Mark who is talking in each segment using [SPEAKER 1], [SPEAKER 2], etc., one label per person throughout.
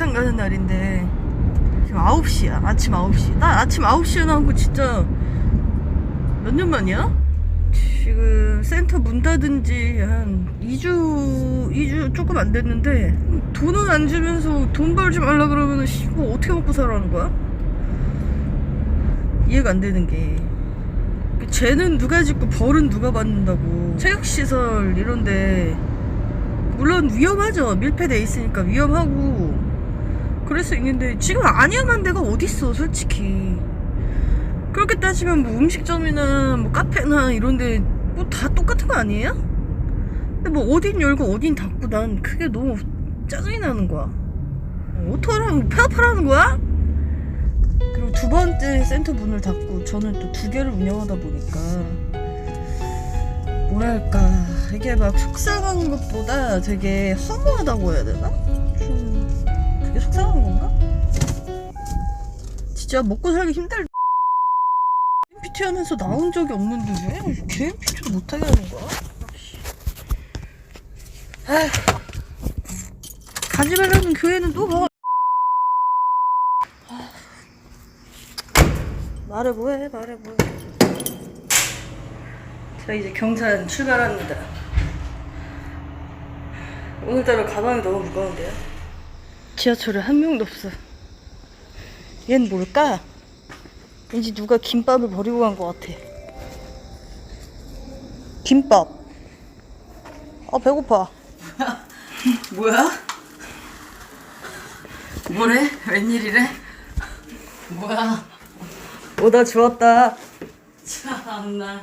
[SPEAKER 1] 등산 가는 날인데 지금 9시야. 아침 9시. 나 아침 9시에 나온 거 진짜 몇 년 만이야? 지금 센터 문 닫은 지 한 2주 2주 조금 안 됐는데 돈은 안 주면서 돈 벌지 말라 그러면은 씨, 뭐 어떻게 먹고 살아는 거야? 이해가 안 되는 게. 죄는 누가 짓고 벌은 누가 받는다고. 체육시설 이런데 물론 위험하죠. 밀폐돼 있으니까 위험하고 그럴 수 있는데 지금 안 위험한 데가 어딨어 솔직히 그렇게 따지면 뭐 음식점이나 뭐 카페나 이런데 뭐 다 똑같은 거 아니에요? 근데 뭐 어딘 열고 어딘 닫고 난 그게 너무 짜증이 나는 거야 어떡하라고 폐업하라는 거야? 그리고 두 번째 센터 문을 닫고 저는 또 두 개를 운영하다 보니까 뭐랄까 이게 막 속상한 것보다 되게 허무하다고 해야 되나? 좀 속상한 건가? 진짜 먹고 살기 힘들 PT 하면서 나온 적이 없는데 왜 개인 PT도 못하게 하는 거야? 아휴 가지 말라는 교회는 또 뭐? 말해 뭐해 말해 뭐해 자 이제 경산 출발합니다 오늘따라 가방이 너무 무거운데요 지하철에 한 명도 없어 얜 뭘까? 왠지 누가 김밥을 버리고 간 것 같아 김밥 아 배고파
[SPEAKER 2] 뭐야? 뭐래? 웬일이래? 뭐야?
[SPEAKER 1] 오다 주웠다
[SPEAKER 2] 참나.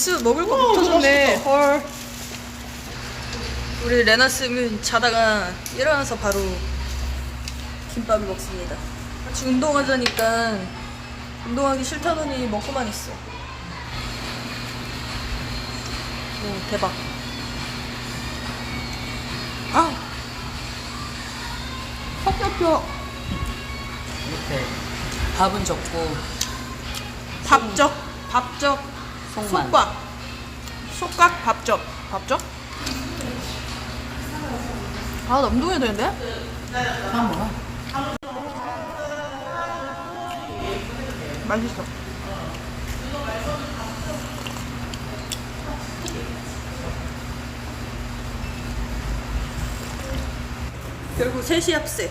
[SPEAKER 1] 기스 먹을 거 붙여줬네. 헐. 우리 레나 쌤은 자다가 일어나서 바로 김밥을 먹습니다. 같이 운동하자니까 운동하기 싫다더니 먹고만 있어. 오, 대박. 아! 턱 잡혀.
[SPEAKER 2] 이렇게 밥은 적고
[SPEAKER 1] 밥적, 밥적,
[SPEAKER 2] 속만.
[SPEAKER 1] 속박, 속각, 밥적, 밥적. 아, 나 운동해야 되는데?
[SPEAKER 2] 밥 먹어.
[SPEAKER 1] 맛있어. 결국 셋이 합세.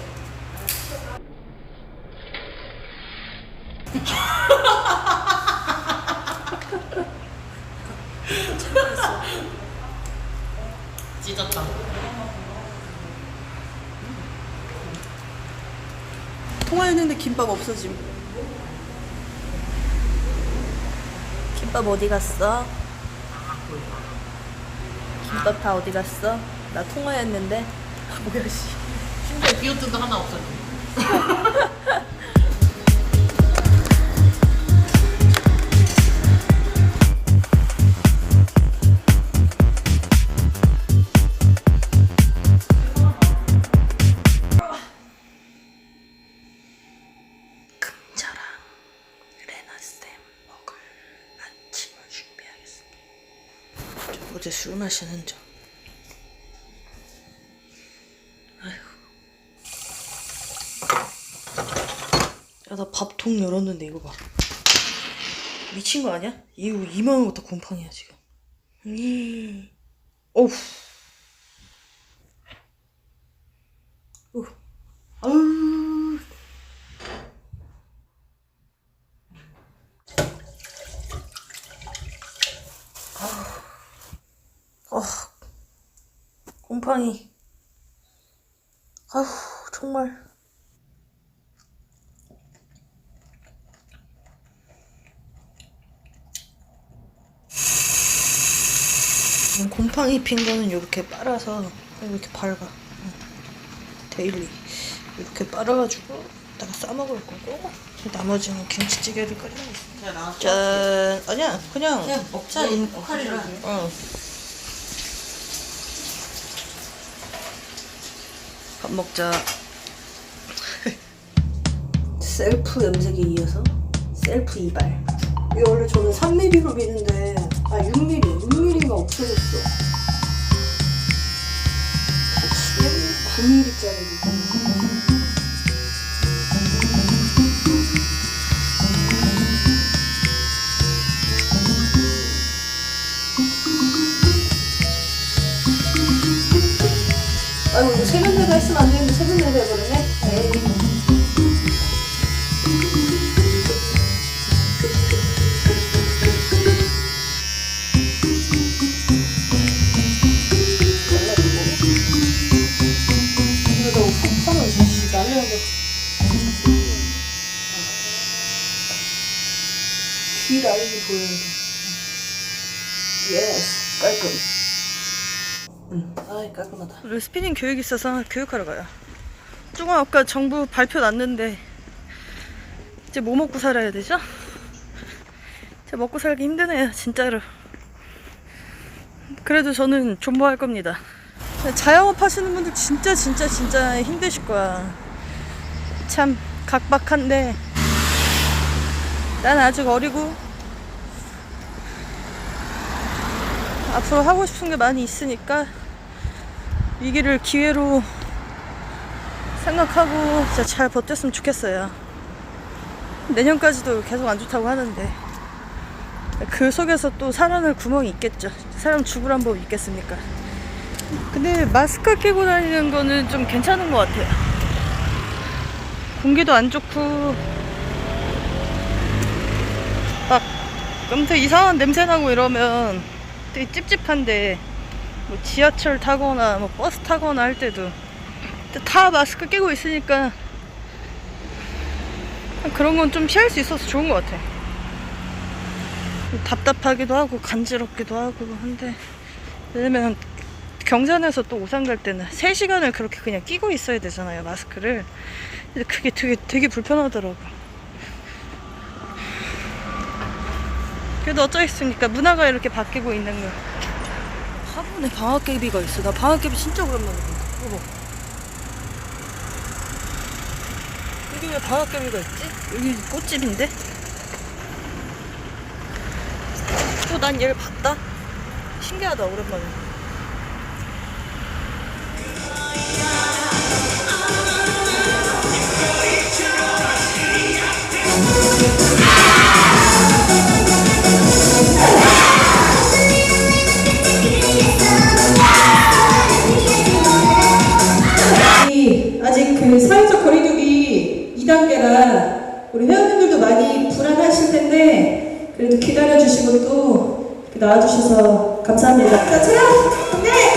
[SPEAKER 2] 찢었다.
[SPEAKER 1] 통화했는데 김밥 없어짐. 김밥 어디 갔어? 김밥 다 어디 갔어? 나 통화했는데. 뭐야 씨.
[SPEAKER 2] 심지어 비오트도 하나 없었네.
[SPEAKER 1] 저 어제 술 마시는 점. 아이고. 야, 나 밥통 열었는데 이거 봐. 미친 거 아니야? 이거 2만 원부터 곰팡이야 지금. 음. 어우. 어. 아우. 아, 곰팡이. 아우, 정말. 음, 곰팡이 핀 거는 이렇게 빨아서 이렇게. 응. 데일리. 이렇게 빨아가지고 이따가 싸먹을 거고 나머지는 김치찌개를 끓이고 짠. 아니야, 그냥.
[SPEAKER 2] 그냥 먹자, 이 포카리라.
[SPEAKER 1] 어. 밥 먹자. 셀프 염색에 이어서 셀프 이발. 이게 원래 저는 3mm로 미는데 아 6mm, 6mm가 없어졌어. 9mm짜리. 귀 라인이 보여야 돼. 예스, 깔끔. 응, 아이 깔끔하다. 우리 스피닝 교육 있어서 교육하러 가요. 조금 아까 정부 발표 났는데 이제 뭐 먹고 살아야 되죠? 이제 먹고 살기 힘드네요, 진짜로. 그래도 저는 존버할 겁니다. 자영업 하시는 분들 진짜 진짜 진짜 힘드실 거야. 참 각박한데 난 아직 어리고 앞으로 하고 싶은 게 많이 있으니까 위기를 기회로 생각하고 진짜 잘 버텼으면 좋겠어요. 내년까지도 계속 안 좋다고 하는데 그 속에서 또 살아날 구멍이 있겠죠. 사람 죽으란 법이 있겠습니까? 근데 마스크 끼고 다니는 거는 좀 괜찮은 것 같아요. 공기도 안 좋고 막 엄청 이상한 냄새 나고 이러면 되게 찝찝한데 뭐 지하철 타거나 뭐 버스 타거나 할 때도 다 마스크 끼고 있으니까 그런 건 좀 피할 수 있어서 좋은 것 같아. 답답하기도 하고 간지럽기도 하고 한데 왜냐면 경산에서 또 오산 갈 때는 3시간을 그렇게 그냥 끼고 있어야 되잖아요 마스크를. 근데 그게 되게 되게 불편하더라고. 그래도 어쩌겠습니까? 문화가 이렇게 바뀌고 있는 거. 화분에 방학개비가 있어. 나 방학개비 진짜 오랜만에 본다. 어머 여기 왜 방학개비가 있지? 여기 꽃집인데? 또 난 얘를 봤다 신기하다 오랜만에
[SPEAKER 3] 이 아직 그 사회적 거리두기 2단계라 우리 회원님들도 많이 불안하실 텐데 그래도 기다려주시고 또 나와주셔서 감사합니다. 자, 촬영! 공개!